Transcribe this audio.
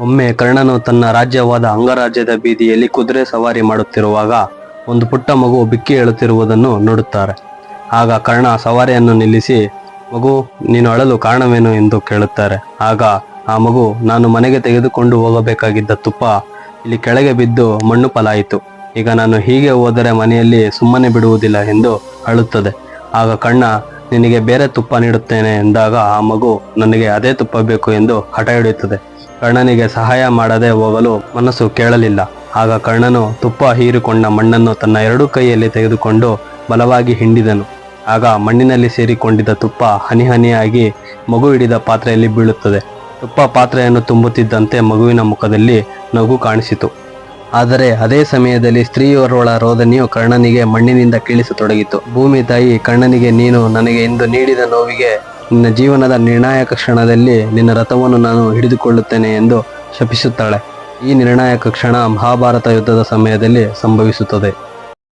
ಒಮ್ಮೆ ಕರ್ಣನು ತನ್ನ ರಾಜ್ಯವಾದ ಅಂಗರಾಜ್ಯದ ಬೀದಿಯಲ್ಲಿ ಕುದುರೆ ಸವಾರಿ ಮಾಡುತ್ತಿರುವಾಗ ಒಂದು ಪುಟ್ಟ ಮಗು ಬಿಕ್ಕಿ ಹೇಳುತ್ತಿರುವುದನ್ನು ನೋಡುತ್ತಾರೆ. ಆಗ ಕರ್ಣ ಸವಾರಿಯನ್ನು ನಿಲ್ಲಿಸಿ, ಮಗು, ನೀನು ಅಳಲು ಕಾರಣವೇನು ಎಂದು ಕೇಳುತ್ತಾರೆ. ಆಗ ಆ ಮಗು, ನಾನು ಮನೆಗೆ ತೆಗೆದುಕೊಂಡು ಹೋಗಬೇಕಾಗಿದ್ದ ತುಪ್ಪ ಇಲ್ಲಿ ಕೆಳಗೆ ಬಿದ್ದು ಮಣ್ಣು ಫಲಾಯಿತು ಈಗ ನಾನು ಹೀಗೆ ಹೋದರೆ ಮನೆಯಲ್ಲಿ ಸುಮ್ಮನೆ ಬಿಡುವುದಿಲ್ಲ ಎಂದು ಅಳುತ್ತದೆ. ಆಗ ಕಣ್ಣ ನಿನಗೆ ಬೇರೆ ತುಪ್ಪ ನೀಡುತ್ತೇನೆ ಎಂದಾಗ ಆ ಮಗು ನನಗೆ ಅದೇ ತುಪ್ಪ ಬೇಕು ಎಂದು ಹಠ ಹಿಡಿಯುತ್ತದೆ. ಕರ್ಣನಿಗೆ ಸಹಾಯ ಮಾಡದೆ ಹೋಗಲು ಮನಸ್ಸು ಕೇಳಲಿಲ್ಲ. ಆಗ ಕರ್ಣನು ತುಪ್ಪ ಹೀರಿಕೊಂಡ ಮಣ್ಣನ್ನು ತನ್ನ ಎರಡೂ ಕೈಯಲ್ಲಿ ತೆಗೆದುಕೊಂಡು ಬಲವಾಗಿ ಹಿಂಡಿದನು. ಆಗ ಮಣ್ಣಿನಲ್ಲಿ ಸೇರಿಕೊಂಡಿದ್ದ ತುಪ್ಪ ಹನಿ ಹನಿಯಾಗಿ ಮಗು ಹಿಡಿದ ಪಾತ್ರೆಯಲ್ಲಿ ಬೀಳುತ್ತದೆ. ತುಪ್ಪ ಪಾತ್ರೆಯನ್ನು ತುಂಬುತ್ತಿದ್ದಂತೆ ಮಗುವಿನ ಮುಖದಲ್ಲಿ ನಗು ಕಾಣಿಸಿತು. ಆದರೆ ಅದೇ ಸಮಯದಲ್ಲಿ ಸ್ತ್ರೀಯೋರ್ವಳ ರೋದನೆಯು ಕರ್ಣನಿಗೆ ಮಣ್ಣಿನಿಂದ ಕೀಳಿಸತೊಡಗಿತು. ಭೂಮಿ ತಾಯಿ, ಕರ್ಣನಿಗೆ, ನೀನು ನನಗೆ ಇಂದು ನೀಡಿದ ನೋವಿಗೆ ನಿನ್ನ ಜೀವನದ ನಿರ್ಣಾಯಕ ಕ್ಷಣದಲ್ಲಿ ನಿನ್ನ ರಥವನ್ನು ನಾನು ಹಿಡಿದುಕೊಳ್ಳುತ್ತೇನೆ ಎಂದು ಶಪಿಸುತ್ತಾಳೆ. ಈ ನಿರ್ಣಾಯಕ ಕ್ಷಣ ಮಹಾಭಾರತ ಯುದ್ಧದ ಸಮಯದಲ್ಲಿ ಸಂಭವಿಸುತ್ತದೆ.